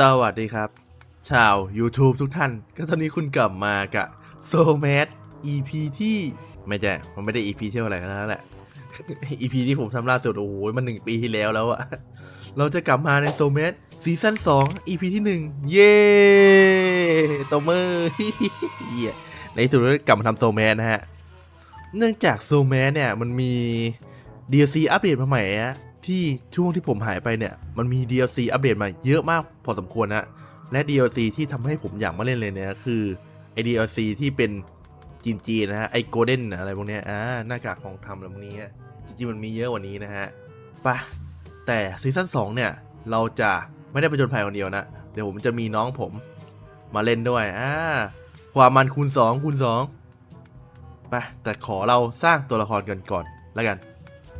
สวัสดีครับ ชาว YouTube ทุกท่าน ก็ตอนนี้คุณกลับมากับโซแม d EP ที่ไม่ใช่มันไม่ได้ EP เที่ยวอะไรกันแล้วแหละ EP ที่ผมทำล่าสุด โอ้โหมันหนึ่งปีที่แล้วแล้วอะเราจะกลับมาในโซแม d ซีซั่น2 EP ที่ 1 เย้ตบมือเหี้ยในสุดกลับมาทำโซแม d นะฮะ เนื่องจากโซแม d เนี่ยมันมี DLC อัปเดตมาใหม่อะ ที่ช่วงที่ผมหายไปเนี่ยมันมี DLC อัปเดตมาเยอะมากพอสมควรนะและ DLC ที่ทำให้ผมอยากมาเล่นเลยเนี่ยคือไอ DLC ที่เป็นจีนๆนะฮะไอโกลเด้นอะไรพวกเนี้ยอ่าหน้ากากของทำอะไรพวกนี้จริงๆมันมีเยอะกว่านี้นะฮะไปะแต่ซีซั่น2เนี่ยเราจะไม่ได้ไปจนภัยคนเดียวนะเดี๋ยวผมจะมีน้องผมมาเล่นด้วยอ่าความมันคูณ2คูณ2ไปแต่ขอเราสร้างตัวละครกันก่อนแล้วกัน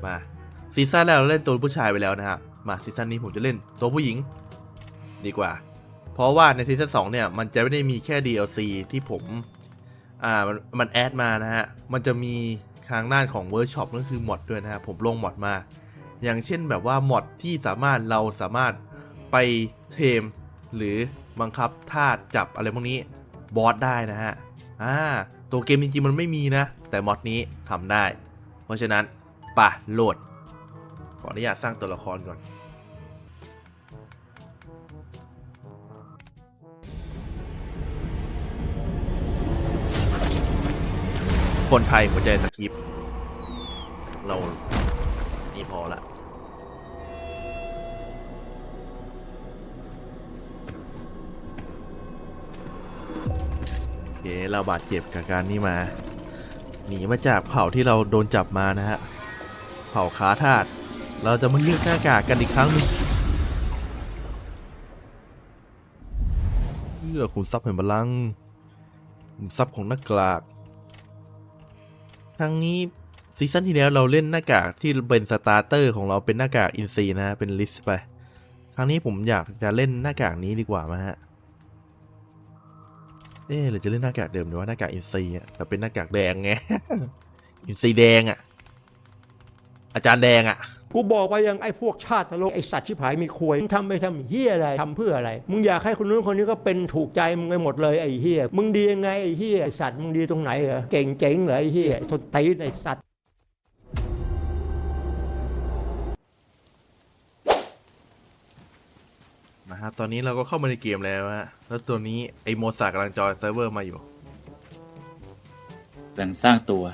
มา ซีซั่นแรกเราเล่นตัวผู้ชายไปแล้วนะครับมาซีซั่นนี้ผมจะเล่นตัวผู้หญิง ดีกว่า เพราะว่าในซีซั่น2เนี่ยมันจะไม่ได้มีแค่ DLC ที่ผมอ่ามันมันแอดมานะฮะมันจะมีทางด้านของเวิร์กช็อปนั่นคือมอดด้วยนะฮะผมลงมอดมา อย่างเช่นแบบว่ามอดที่สามารถเราสามารถไปเทม หรือบังคับท่าจับอะไรพวกนี้บอสได้นะฮะอ่าตัวเกมจริงๆมันไม่มีนะ แต่มอดนี้ทำได้ เพราะฉะนั้นป่ะโหลด ขออนุญาตสร้างตัวละครก่อน คนไทยหัวใจสคริป เรานี่พอละโอเคเราบาดเจ็บกับการนี้มา หนีมาจากเผ่าที่เราโดนจับมานะฮะ เผ่าขาทาส เราจะมาเลือกหน้ากากกันอีกครั้งหนึงเลือกขุนทรัพย์แห่งพลังขุนทรัพย์ของหน้ากากครั้งนี้ซีซั่นที่แล้วเราเล่นหน้ากากที่เป็นสตาร์เตอร์ของเราเป็นหน้ากากอินซีนะฮะเป็นลิสไป ครั้งนี้ผมอยากจะเล่นหน้ากากนี้ดีกว่ามาฮะเอ๊หรือจะเล่นหน้ากากเดิมหรือว่าหน้ากากอินซีอะแต่เป็นหน้ากากแดงไงอินซีแดงอะอาจารย์แดงอะ กูบอกไปยังไอ้พวกชาติตลกไอ้สัตว์ชิบหายมีควยมึงทำไปทำเฮียอะไรทำเพื่ออะไร มึงอยากให้คนนู้นคนนี้ก็เป็นถูกใจมึงไปหมดเลยไอ้เฮียมึงดียังไงไอ้เฮียไอ้สัตว์มึงดีตรงไหนเหรอเก่งเจ๋งเหรอไอ้เฮียไอ้ทนตีนไอ้สัตว์นะครับตอนนี้เราก็เข้ามาในเกมแล้วฮะแล้วตัวนี้ไอโมซากำลังจอยเซิร์ฟเวอร์มาอยู่ แบ่งสร้างตัว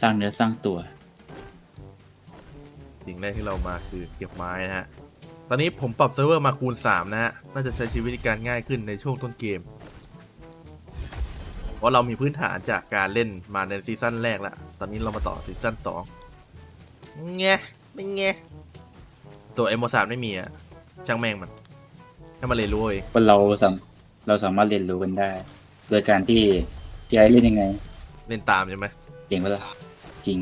สร้างเนื้อสร้างตัว สิ่งแรกที่เรามาคือเก็บไม้นะฮะ ตอนนี้ผมปรับเซิร์ฟเวอร์มาคูณ 3 นะฮะ น่าจะใช้ชีวิตการง่ายขึ้นในช่วงต้นเกม เพราะเรามีพื้นฐานจากการเล่นมาในซีซั่นแรกแล้วตอนนี้เรามาต่อซีซั่น2แงไม่แงตัวเอโมซาไม่มีอะช่างแม่งมันให้มาเรียนรู้เองว่าเราสามเราสามารถเรียนรู้กันได้ โดยการที่ที่ไอ้เล่นยังไง เล่นตามใช่ไหมเจ๋งปะล่ะจริง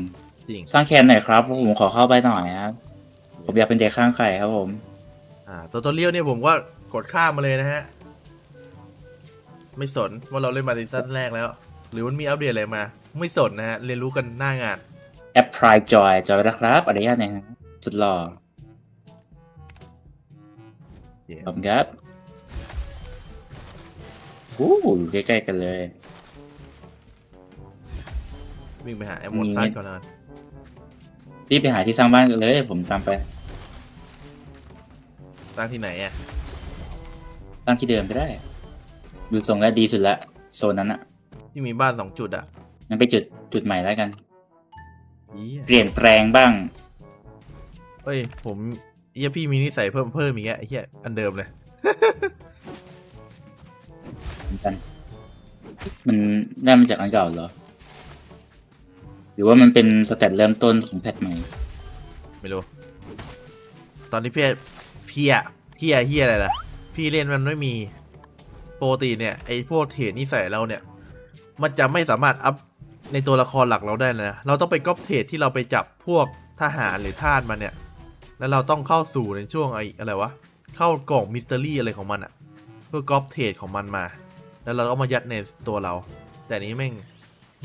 จริง สร้างแคนหน่อยครับผมขอเข้าไปหน่อยครับผมอยากเป็นเด็กข้างไข่ครับผม อ่าตัวตัวเลี้ยวเนี่ยผมก็กดข้ามมาเลยนะฮะ ไม่สนว่าเราเล่นมาซีซั่นแรกแล้ว หรือมันมีอัปเดตอะไรมา ไม่สนนะฮะ เรียนรู้กันหน้างาน แอป Prime Joy จอยนะครับอนุญาตหนะฮะสุดหล่อเดี๋ยวขอบคุณครับอู้อยู่ใกล้ๆกันเลย วิ่งไปหาแอมโมซันก่อนนะรี บไปหาที่สร้างบ้านกันเลย ผมตามไปตั้งที่ไหนอะตั้งที่เดิมก็ได้ ดูทรงแล้วดีสุดละโซนนั้นอะที่มีบ้านสองจุดอะงั้นไปจุดจุดใหม่แล้วกัน เหี้ยเปลี่ยนแปลงบ้าง เฮ้ยผมเหี้ยพี่มีนิสัยเพิ่มเพิ่มอีกแกไอ้เหี้ยอันเดิมเลย เหมือนกันมันได้มาจากอันเก่าเหรอ หรือว่ามันเป็นสเตตเริ่มต้นของแพทใหม่ ไม่รู้ ตอนนี้พี่พี่อะพี่อะเฮียอะไรล่ะ พี่เล่นมันไม่มีโปกติเนี่ยไอ้พวกเทรดนิสัยเราเนี่ย มันจะไม่สามารถอัพในตัวละครหลักเราได้นะ เราต้องไปก๊อปเทรดที่เราไปจับพวกทหารหรือทาสมันเนี่ย แล้วเราต้องเข้าสู่ในช่วงไอ้อะไรวะ เข้ากล่องมิสเตอรี่อะไรของมันอะเพื่อก๊อปเทรดของมันมา แล้วเราก็เอามายัดในตัวเรา แต่นี้แม่ง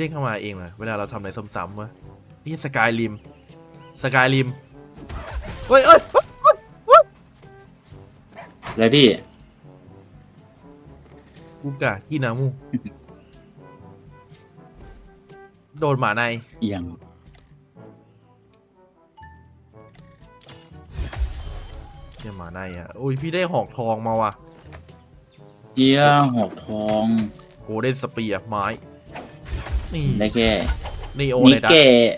ด้งเข้ามาเองเลยเวลาเราทำอะไรซ้ำๆวะนี่สกายริมสกายริมเฮ้ยเอ้ยเลยพี่ กูกะกินามูโดนหมาในเอียงเชี่ยหมาในอะโอ้ยพี่ได้หอกทองมาว่ะเจียหอกทองโกลเด้นสเปียร์ไม้ นี่ได้แค่นีโอนิในดัตเกะ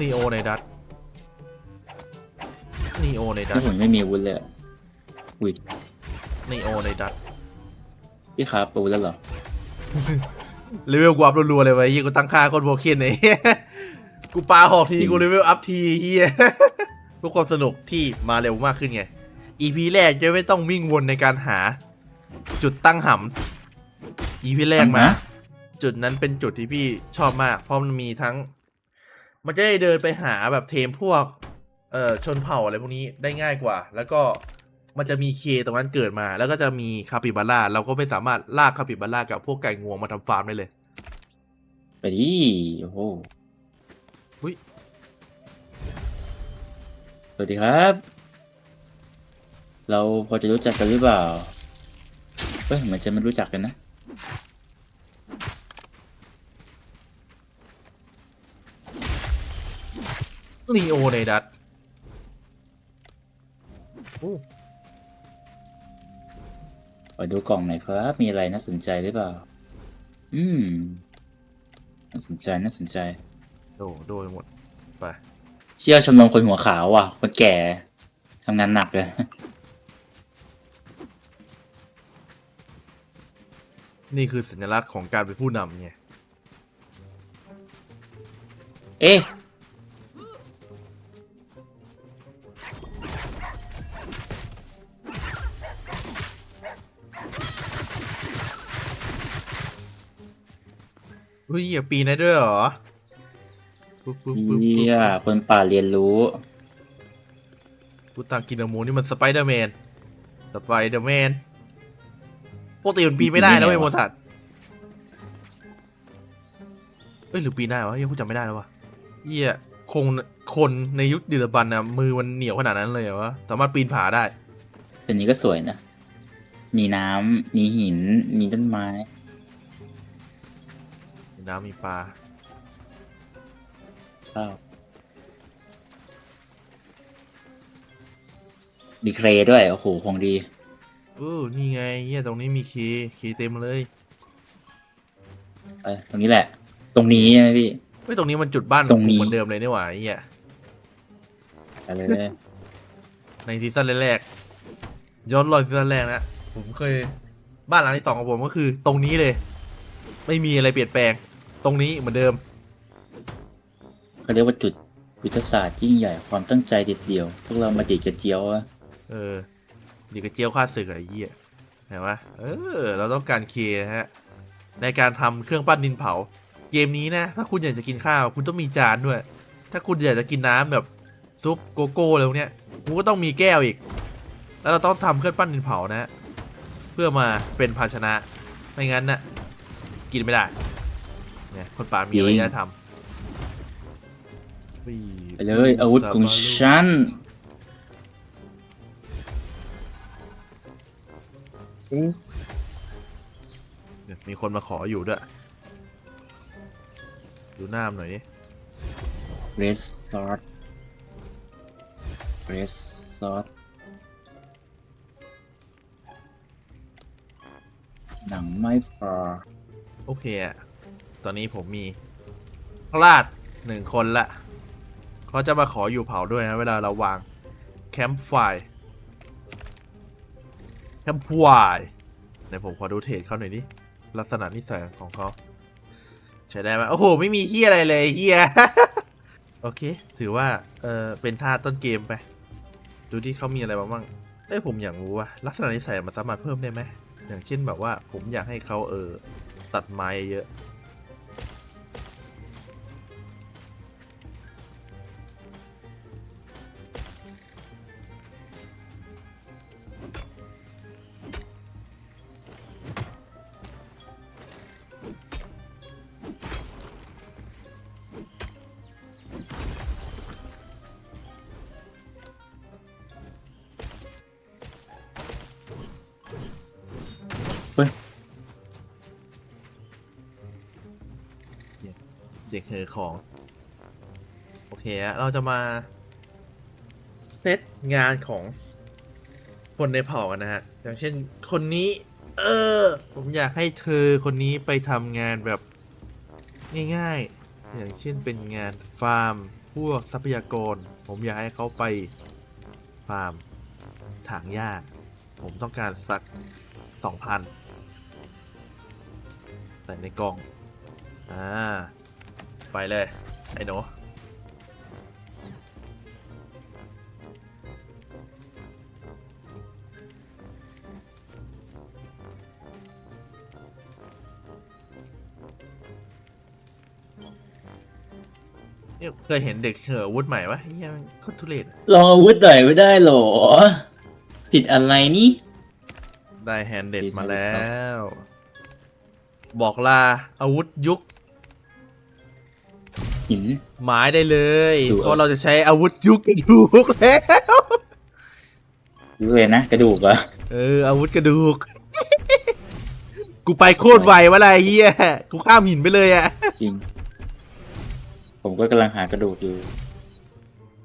นีโอในดัตนีโอในดัที่ตผมไม่มีอาวุธเลยอะอุ้ยนีโอในดัตพี่คาปูแล้วเหรอเลเวลกูอัพรัวๆเลยไว้เฮียกูตั้งค่าโคนโบเคนไอ้เหี้ยกูปาหอกทีกูเลเวลอัพทีเฮียเพื่อความสนุกที่มาเร็วมากขึ้นไง EP แรกจะไม่ต้องวิ่งวนในการหา จุดตั้งหำ EP แรกมาอะฮะ จุดนั้นเป็นจุดที่พี่ชอบมาก เพราะมันมีทั้ง มันจะได้เดินไปหาแบบเทมพวก เอ่อชนเผ่าอะไรพวกนี้ได้ง่ายกว่า แล้วก็มันจะมีเคตรงนั้นเกิดมา แล้วก็จะมีคาปิบาร่าเราก็ไม่สามารถลากคาปิบาร่ากับพวกไก่งวงมาทำฟาร์มได้เลย ไปดิโอ้โหอุ๊ย สวัสดีครับ เราพอจะรู้จักกันหรือเปล่าเฮ้ยเหมือนจะไม่รู้จักกันนะ นีโอในดัตโอ้ขอดูกล่องหน่อยครับ มีอะไรน่าสนใจหรือเปล่า อืม น่าสนใจ น่าสนใจ โดโดนหมด ไป เชี่ยวชมรมคนหัวขาวว่ะ คนแก่ทำงานหนักเลย นี่คือสัญลักษณ์ของการเป็นผู้นำไง เอ๊ะ ฮ้ยอย่าปีนได้ด้วยเหรอปุ๊บปุ๊บปุ๊บปุ๊บเชี่ยคนป่าเรียนรู้กูตากินาโมนี่มันสไปเดอร์แมน สไปเดอร์แมนปกติมันปีนไม่ได้นะเว้ยปีนโมไม่ได้วะทัดเอ้ยหรือปีนได้วะเฮียกูจำไม่ได้แล้ววะเฮียคงคนในยุคดึกดำบรรพ์นะมือมันเหนียวขนาดนั้นเลยเหรอวะสามารถปีนผาได้ ตัวนี้ก็สวยนะ มีน้ำมีหิน มีต้นไม้มี น้ำมีปลาข้าวมีเครด้วย โอ้โหคงดีเออนี่ไงเฮียตรงนี้มีคีย์คีย์เต็มเลยไปตรงนี้แหละ ตรงนี้ใช่ไหมพี่ เฮ้ยตรงนี้มันจุดบ้านตรงนี้ เหมือนเดิมเลยนี่หว่าไอ้เฮียไปเลย ในซีซั่นแรกๆย้อนรอยซีซั่นแรกนะผมเคย บ้านหลังที่สองของผมก็คือ ตรงนี้เลย ไม่มีอะไรเปลี่ยนแปลงต รงนี้เหมือนเดิมเขาเรียกว่าจุดยุทธศาสตร์ยิ่งใหญ่ความตั้งใจเด็ดเดี่ยว พวกเรามาดีดกระเจียวอะเออดีกระเจียวค่าศึกอะไอ้เหี้ยเห็นปะเออ เราต้องการเคนะฮะ ในการทำเครื่องปั้นดินเผา เกมนี้นะ ถ้าคุณอยากจะกินข้าว คุณต้องมีจานด้วย ถ้าคุณอยากจะกินน้ำแบบซุปโกโก้อะไรพวกเนี้ยคุณก็ต้องมีแก้วอีก แล้วเราต้องทำเครื่องปั้นดินเผานะฮะเพื่อมาเป็นภาชนะ ไม่งั้นน่ะกินไม่ได้ เนี่ยคนป่ามีอารยธรรมไปเลยอาวุธของฉันเนี่ยมีคนมาขออยู่ด้วย ดูหน้ามนหน่อยดิ Red Sword Red Sword หนังไม่พอโอเคอะ ตอนนี้ผมมีพลาดหนึ่งคนละเขาจะมาขออยู่เผาด้วยนะ เวลาเราวางแคมป์ไฟแคมป์ไฟไหนผมขอดูเทรดเขาหน่อยดิลักษณะนิสัยของเขาใช้ได้ไหมโอ้โห ไม่มีเฮียอะไรเลยเฮียโอเค ถือว่า เออเป็นท่าต้นเกมไป ดูที่เขามีอะไรบ้างเอ้ยผมอยากรู้ว่าลักษณะนิสัยมันสามารถเพิ่มได้ไหมอย่างเช่นแบบว่าผมอยากให้เขาเออตัดไม้เยอะ ด็กเหอของ โอเคอะเราจะมาเซตงานของคนในเผ่ากันนะฮะ อย่างเช่นคนนี้ เออ ผมอยากให้เธอคนนี้ไปทำงานแบบง่ายๆ อย่างเช่นเป็นงานฟาร์ม พวกทรัพยากร ผมอยากให้เขาไปฟาร์มถางหญ้า ผมต้องการสักสองพันใส่ในกล่อง อ่า ไปเลย ไอ้หนูเนี่ยเคยเห็นเด็กเหออาวุธใหม่ปะเฮียมันโคตรทุเรศลองอาวุธหน่อยไม่ได้เหรอ ติดอะไรนี่ได้แฮนด์เด็ดดีมาครับแล้ว บอกลาอาวุธยุค หินไม้ได้เลยสวย เพราะเราจะใช้อาวุธยุคกระดูกแล้วรู้เลยนะกระดูกเหรอเอออาวุธกระดูก กูไปโคตรไววะไรเฮียกูข้ามหินไปเลยอะ จริง ผมก็กำลังหากระดูกอยู่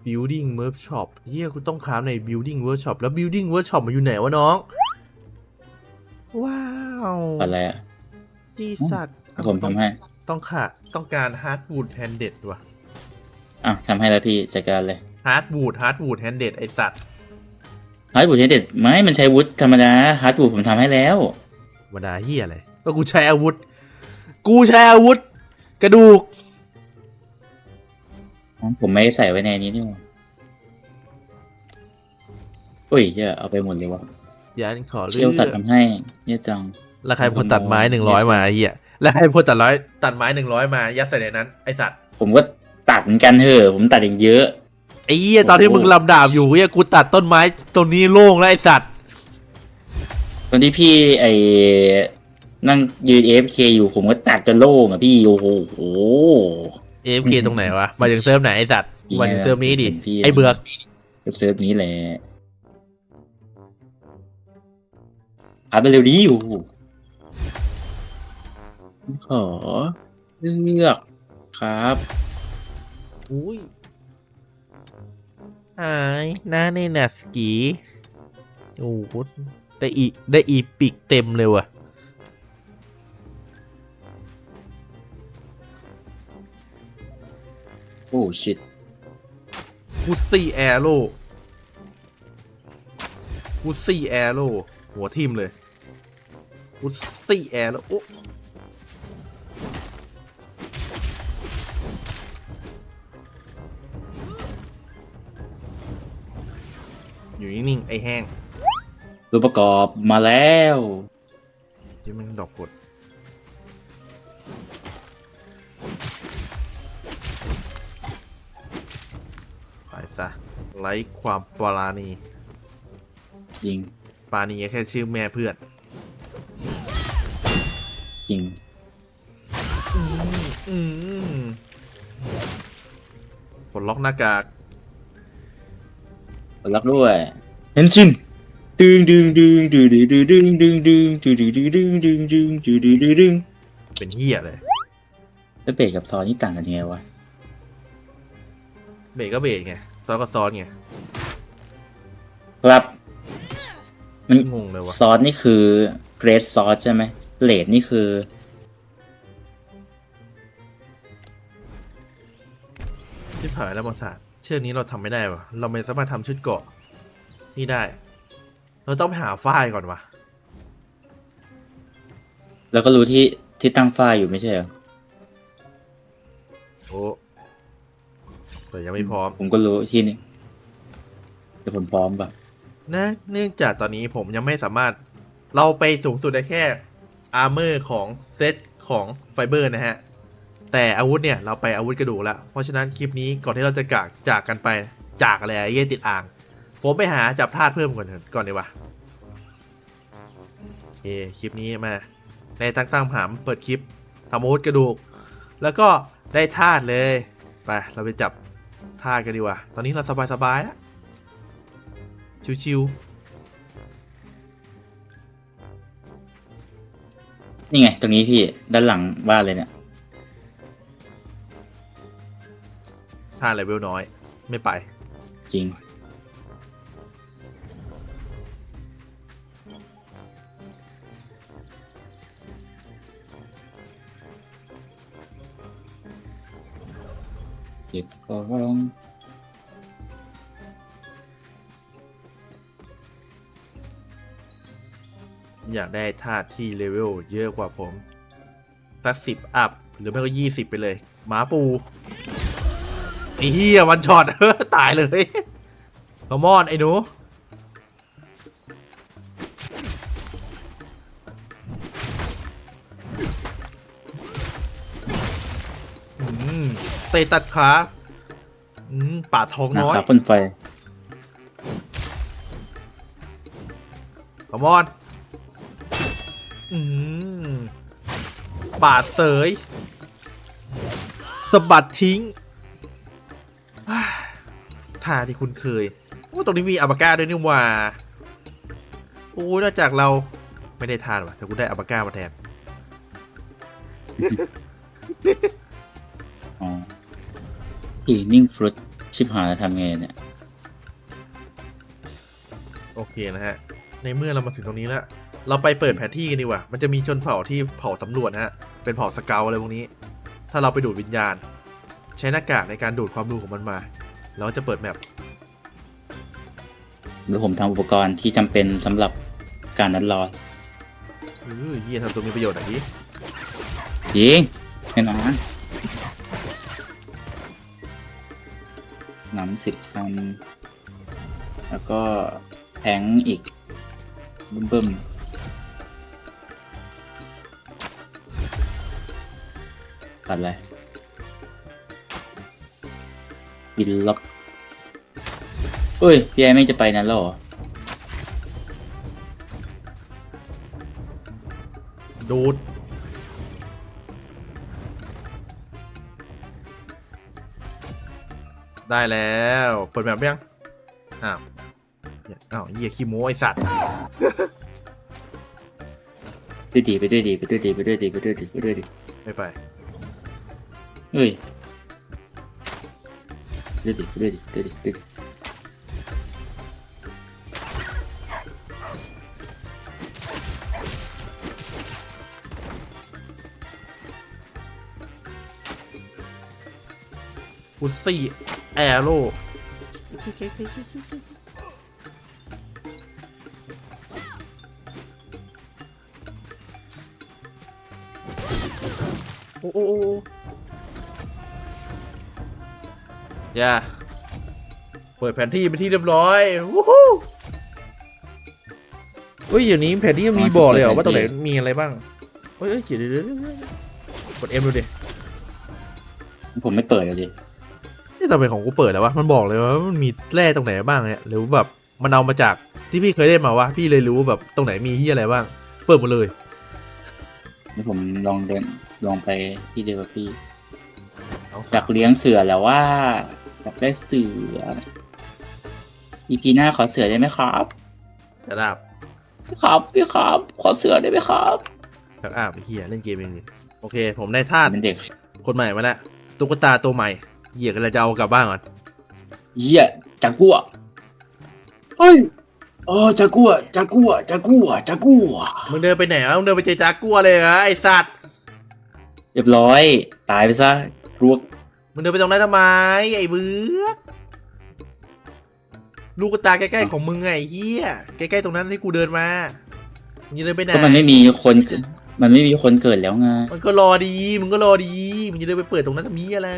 building workshop เฮียกูต้องค้ามใน building workshop แล้ว building workshop มันอยู่ไหนวะน้อง ว้าวอะไรอะ จีสัตว์เดี๋ยวผมทำให้ต้องค่ะ ต้องการ hardwood handed ว่ะอะทำให้แล้วพี่จัดการเลย hardwood hardwood handed ไอสัตว์ฮาร์ดบูดใช้เด็ดไหมมันใช้วุฒิธรรมดาฮาร์ดบูดผมทำให้แล้วธรรมดาเฮียอะไรก็กูใช้อาวุธ กูใช้อาวุธ กระดูก ผมไม่ได้ใส่ไว้ในนี้นี่หว่าอุ้ยเหี้ยอะเอาไปหมดเลยวะยันขอเชเลืลอกสัตว์ทำให้เนี่ยจัง แล้วใครเป็นคนตัดไม้หนึ่งร้อยมาไอ้เฮีย แล้วใครเป็นคนตัดร้อยตัดไม้หนึ่งร้อยมายัดใส่ในนั้นไอสัตว์ผมก็ตัดเหมือนกันเถอะผมตัดอย่างเยอะไอ้เฮียตอนที่มึงลำดาบอยู่เฮียกูตัดต้นไม้ตรงนี้โล่งแล้วไอสัตว์ตอนที่พี่ไอ้นั่งยืน AFK อยู่ผมก็ตัดจนโล่งอะพี่โอ้โหเอฟเคตรงไหนวะมาถึงเซิร์ฟไหนไอสัตว์จริงมาถึงเซิร์ฟนี้ดิเห็นพี่ไอเบือกเซิร์ฟนี้แหละพาไปเร็วดีโอ้โห ขอเลือกครับ อุ้ยหายหน้าในนัสกีโอ้โหได้อีได้อีปิกเต็มเลยว่ะ โอ้ชิตพุซซี่แอโร่พุซซี่แอโร่หัวทิมเลยพุซซี่แอโร่โอ้ อยู่นิ่งๆไอ้แห้งรูปประกอบมาแล้วที่มันดอกกดไปซะไร้ความปราณียิงปราณีแค่ชื่อแม่เพื่อนยิงอืมปลดล็อกหน้ากากกดล็อกด้วย เฮนชินดึงดึงดึงดึงดึงดึงดึงดึงดึงดึงดึงดึงดึงดึงดึงดึงดึงดึงดึงเป็นเหี้ยเลยแล้วเบรกกับซอนนี่ต่างกันยังไงวะเบรกก็เบรกไงซ้อนก็ซ้อนไงครับ มันงงเลยวะซอสนี่คือเกรดซอสใช่ไหมเลดนี่คือ ชิบหายแล้วมาศาสตร์เชือกนี้เราทำไม่ได้วะเราไม่สามารถทำชุดเกราะ นี่ได้ เราต้องไปหาฝ้ายก่อนวะแล้วก็รู้ที่ที่ตั้งฝ้ายอยู่ไม่ใช่เหรอ โอ้แต่ยังไม่พร้อม ผมก็รู้ที่นี่แต่ผมพร้อมปะนะเนื่องจากตอนนี้ผมยังไม่สามารถเราไปสูงสุดได้แค่อาร์เมอร์ของเซตของไฟเบอร์นะฮะ แต่อาวุธเนี่ยเราไปอาวุธกระดูกแล้ว เพราะฉะนั้นคลิปนี้ก่อนที่เราจะจากจากกันไปจากอะไรอะเย่ติดอ่าง ผมไปหาจับธาตุเพิ่มก่อนเถอะก่อนดีกว่าโอเคคลิปนี้มาได้ตั้งตั้งหามเปิดคลิปทำอาวุธกระดูก แล้วก็ได้ธาตุเลยไปเราไปจับธาตุกันดีกว่า ตอนนี้เราสบายๆแล้วชิวนี่ไง ตรงนี้พี่ด้านหลังบ้านเลยเนี่ยถ้าเลเวลน้อย ไม่ไป จริง เก็บของอยากได้ท่าที่เลเวลเยอะกว่าผมสักสิบอัพ หรือไม่ก็ยี่สิบไปเลยหมาปูไอ้เฮียวันช็อตตายเลยขมอนไอ้หนู เตะตัดขาอืมป่าดทองนะน้อยครับพ่นไฟขมอนอืมปาดเสยสะบัดทิ้งอ่าท่าที่คุณเคย โอ้ตรงนี้มีอัปาก้าด้วยนี่หว่า โอ้ยนอกจากเราไม่ได้ทานว่ะแต่กูได้อัปาก้ามาแทนอ๋อ อีนิ่งฟรุตชิบหายแล้วทำไงเนี่ย โอเคนะฮะ ในเมื่อเรามาถึงตรงนี้แล้ว เราไปเปิดแผนที่กันดีกว่า มันจะมีชนเผ่าที่เผ่าสำรวจนะฮะ เป็นเผ่าสเกลอะไรพวกนี้ ถ้าเราไปดูดวิญญาณ ใช้หน้ากากในการดูดความรู้ของมันมา เราจะเปิดแมปหรือผมทำอุปกรณ์ที่จำเป็นสำหรับการนัดรอเออเยี่ยทำตัวมีประโยชน์หน่อยดิยิงแน่นอน น้ำสิบพัน แล้วก็แทงอีกบึ้มบึ้มตัดเลยดินล็อกเอ้ย พี่ไอไม่จะไปนั้นแล้วหรอ ดูด ได้แล้ว เปิดแมปยัง อ้าวเหี้ยอ้าวเหี้ยขี้โม้ไอสัตว์ไปด้วยดีไปด้วยดีไปด้วยดีไปด้วยดีไปด้วยดีไปด้วยดีไม่ไป เฮ้ยไปด้วยดีไปด้วยดีไปด้วยดีไปด้วยดีพุซซี่ แอโร่โอ้โอ้โอ้อย่าเปิดแผนที่เป็นที่เรียบร้อยวู้ฮู้เฮ้ยเดี๋ยวนี้แผนที่มันมีบอกเลยเหรอว่าตรงไหนมีอะไรบ้างเฮ้ยเฮ้ยเดี๋ยวเดี๋ยวเดี๋ยวเดี๋ยวกดเอ็มดูดิ ผมไม่เปิดเลยดิ นี่ทำไมของกูเปิดแล้ววะมันบอกเลยว่ามันมีแร่ตรงไหนบ้างเนี่ยหรือแบบมันเอามาจากที่พี่เคยเล่นมาวะพี่เลยรู้ว่าแบบตรงไหนมีที่อะไรบ้าง เปิดหมดเลยนี่ผมลองเดินลองไปที่เดียวกับพี่เอาอยากเลี้ยงเสือแล้วว่าอยากได้เสืออีพีหน้าขอเสือได้ไหมครับจะดาบครับพี่ครับ ขอเสือได้ไหมครับจากอาบไอ้เฮียเล่นเกมเองดิโอเค ผมได้ธาตุเป็นเด็ก คนใหม่มาแล้วตุ๊กตาตัวใหม่ เหยียกันเลยจะเอากลับบ้านก่อนเยี่ยจากกัวเฮ้ยอ๋อจากัวจากัวจากัวจากัวมึงเดินไปไหนวะมึงเดินไปเจอจากัวเลยเหรอไอสัตว์เรียบร้อย ตายไปซะรวกมึงเดินไปตรงนั้นทำไมไอ้เบื้อลูกตาใกล้ๆของมึงไงไอ้เฮียใกล้ๆตรงนั้นที่กูเดินมามึงจะเดินไปไหนก็มันไม่มีคนเกิด มันไม่มีคนเกิดแล้วไงมันก็รอดีมึงก็รอดีมึงจะเดินไปเปิดตรงนั้นทำมีอะไร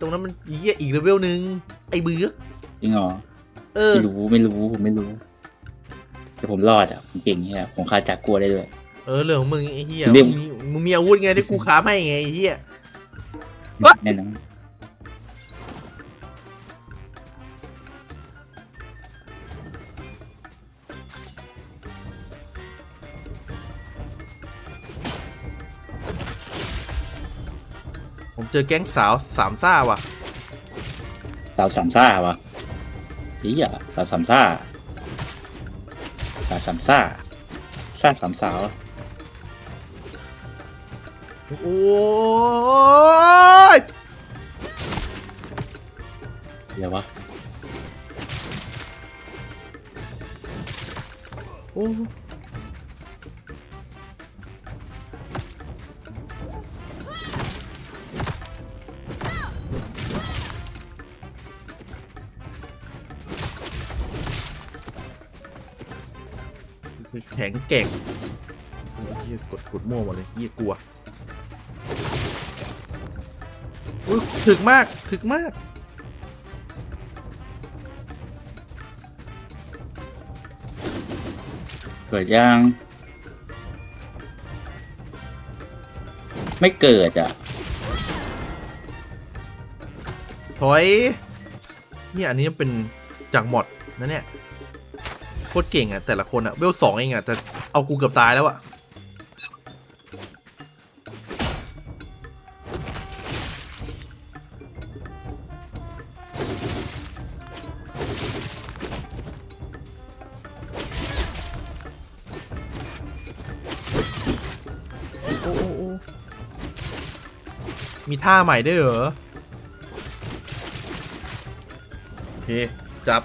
ตรงนั้นมันอีกอีกเลเวลหนึ่งไอ้เบื้อจริงเหรอเออไม่รู้ไม่รู้ผมไม่รู้ แต่ผมรอดอะผมเก่งเนี่ยผมฆ่าจากกัวได้ด้วยเออเรื่องของมึงไอ้เหี้ยเรียกมึงมีมึงมีอาวุธไงที่กูค้าให้ไงไอ้เหี้ยแน่นอน ผมเจอแก๊งสาวสามซ่าว่ะ สาวสามซ่าวะอีอะสาวสามซ่าสาวสามซ่าซ่าสามสาวโอ้ยเดี๋ยววะโอ้ แข็งเก่งโอ้ยเหี้ยกดกดมั่วหมดเลยเยี่ยกลัวอุ๊ยถึกมากถึกมากเกิดยัง ไม่เกิดอะ ถอยเนี่ยอันนี้เป็นจากมอดนะเนี่ยโค ตรเก่งอะแต่ละคนอะเวลสองเองอะแต่เอากูเกือบตายแล้วอะโอ้โอโอมีท่าใหม่ด้วยเหรอ โอเค จับ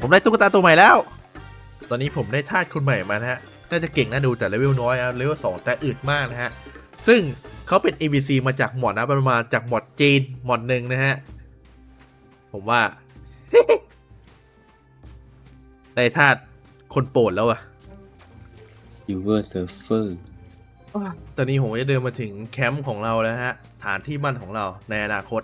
ผมได้ตุ๊กตาตัวใหม่แล้ว ตอนนี้ผมได้ทาสคนใหม่มานะฮะ น่าจะเก่งน่าดูแต่เลเวลน้อยนะเลเวลสองแต่อึดมากนะฮะ ซึ่งเขาเป็น ABC มาจากหมอดนะประมาณจากหมอดจีนหมอดหนึ่งนะฮะ ผมว่า ได้ทาสคนโปรดแล้วอะยูเวอร์เซิร์ฟเฟอร์ ตอนนี้ผมจะเดินมาถึงแคมป์ของเราแล้วฮะฐานที่มั่นของเราในอนาคต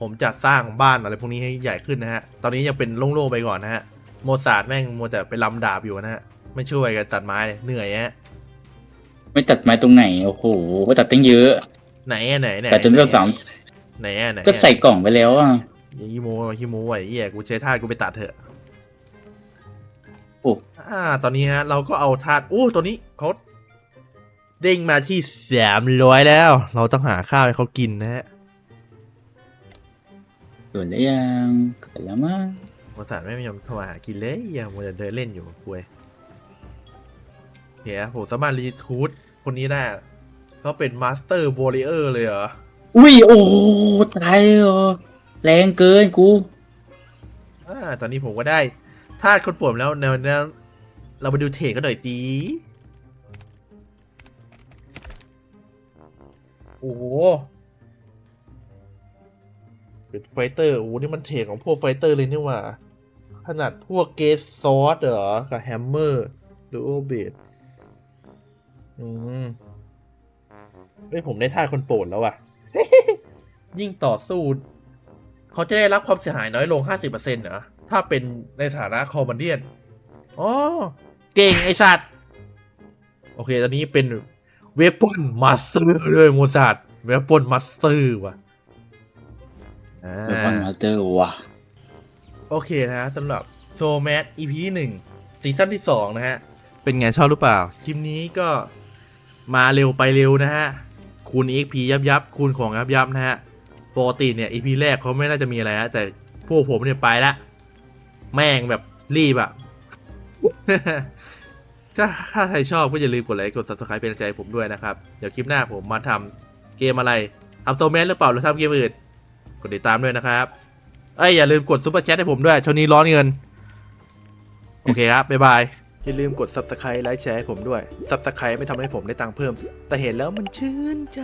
ผมจะสร้างบ้านอะไรพวกนี้ให้ใหญ่ขึ้นนะฮะ ตอนนี้ยังเป็นโล่งๆไปก่อนนะฮะ โมซาร์ดแม่งโมวแต่ไปลำดาบอยู่นะฮะ ไม่ช่วยกันตัดไม้เลยเหนื่อยฮะ ไม่ตัดไม้ตรงไหน โอ้โหก็ตัดตั้งเยอะ ไหนอะไหนไหนแต่จนเรื่องสามไหนอะไหนอะก็ใส่กล่องไปแล้วอะอย่าขี้โม้อย่าขี้โม้ไอ้เหี้ยกูใช้ธาตุกูไปตัดเถอะโอ้อ่า ตอนนี้ฮะ เราก็เอาธาตุโอ้ตัวนี้เขา เด้งมาที่สามร้อยแล้ว เราต้องหาข้าวให้เขากินนะฮะเกิดแล้วยังเกิดแล้วมั้งโมซาร์ดไม่ยอมโทรหากินเลยยังมัวแต่เดินเล่นอยู่คุยเดี๋ยวผมสามารถรีทูดคนนี้ได้เขาเป็นมาสเตอร์วอริเออร์เลยเหรอ อุ้ยโอ้โหตายเลยเหรอแรงเกินกูอ่าตอนนี้ผมก็ได้ธาตุคนป่วมแล้วแนวแนวเราไปดูเทรดกันหน่อยสิ โอ้โหเป็นไฟเตอร์โอ้โหนี่มันเทรดของพวกไฟเตอร์เลยนี่ว่า ขนาดพวกเกสซอสเหรอ กับแฮมเมอร์ดูโอเบดอืมเฮ้ยผมได้ท่าคนโปรดแล้วว่ะยิ่งต่อสู้ เขาจะได้รับความเสียหายน้อยลง 50%เหรอ ถ้าเป็นในฐานะคอมมานเดียนอ๋อ เก่งไอสัตว์ โอเค ตอนนี้เป็น เวปอนมาสเตอร์เลยโมซาร์ดเวปอนมาสเตอร์ว่ะอ่า เวพอนมาสเตอร์ว่ะ โอเคนะฮะสำหรับโซแม EP หนึ่งซีซั่นที่สองนะฮะ เป็นไงชอบหรือเปล่า คลิปนี้ก็มาเร็วไปเร็วนะฮะ คูณ XP ยับยับคูณของยับยับนะฮะปกติเนี่ย EP แรกเขาไม่น่าจะมีอะไรฮะแต่พวกผมเนี่ยไปละ แม่งแบบรีบอะ ถ้าถ้าใครชอบก็อย่าลืมกดไลค์กด subscribe เป็นกำลังใจผมด้วยนะครับ เดี๋ยวคลิปหน้าผมมาทำเกมอะไรทำโซแมนหรือเปล่าหรือทำเกมอื่น กดติดตามด้วยนะครับ เอ้ยอย่าลืมกดซุปเปอร์แชทให้ผมด้วยช่วงนี้ร้อนเงิน โอเคครับ บ๊ายบาย อย่าลืมกด subscribe ไลค์แชร์ให้ผมด้วย subscribe ไม่ทำให้ผมได้ตังค์เพิ่ม แต่เห็นแล้วมันชื่นใจ